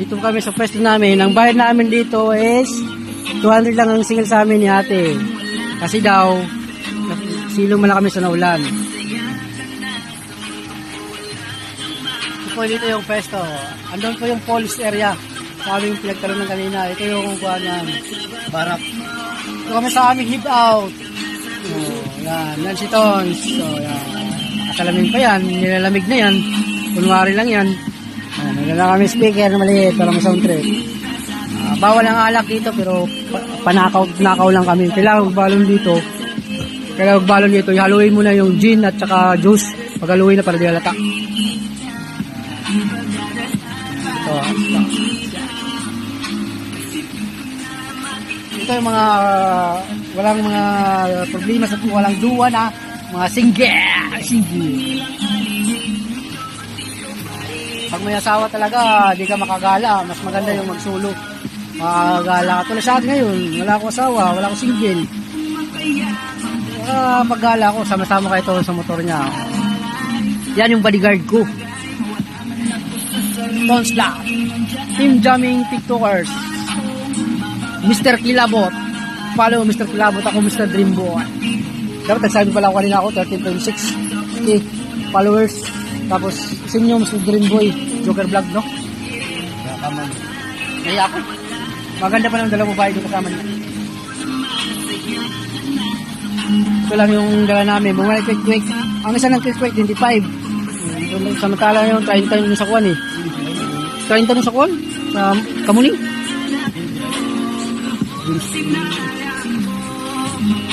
Dito kami sa pwesto namin. Ang bayad namin dito is 200 lang ang single sa amin ni ate. Kasi daw, silong man lang kami sa naulan. Ito po dito yung pwesto. Andun po yung police area. Sa aming pinagtalunan kanina. Ito yung kuhanan. Barak. Ito kami sa aming hid out. Oh, yan. Yan si Tons. So, yan. Nakalamin pa yan. Nilalamig na yan. Kunwari lang yan. Ayan, meron lang kami speaker na maliit para ma-sound trip. Ah, bawal ang alak dito pero pa- panakaw nakaw lang kami. Kailangan magbalon dito. Kailangan magbalon dito. Ihaluin mo na yung gin at saka juice. Paghaluin na para di halata. Ito. ito. Ito yung mga ah, walang mga problema sa walang duwa na mga single. Single. Pag may asawa talaga, di ka makagala. Mas maganda yung magsulo. Makagala ka. Tulad sa akin ngayon, wala akong asawa, wala akong single. Saka paggala ko, sama-sama kayo to sa motor niya. Yan yung bodyguard ko. Tonsla. Team Jamming TikTokers. Mr. Kilabot. Follow Mr. Kilabot. Ako Mr. Dreamboy. Dapat nagsabi pala ako kanina ako, 13.6 k followers. Tapos, sa Mr. Dreamboy. Joker Vlog, no? Tama. Naya ako. Maganda pa ng dalawang babae doon kasama niya. Ito lang yung dala namin. Bumalik quick quick. Ang isa ng quick quick, 25. Mm, Samantala yung 30 yung sa kuwan eh. 30 yung sa kuwan? Sa Kamuning?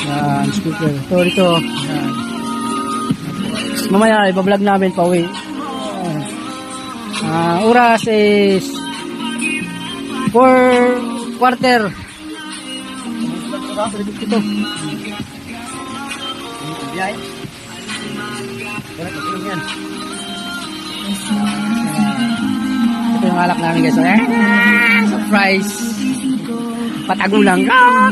Yan, speaker. Ito, dito. Yan. Mamaya, ibablog namin pa uwi. Ah, oras is 4 quarter. Ito. Ito yung alak namin guys. Eh, surprise. Patago lang. Ah!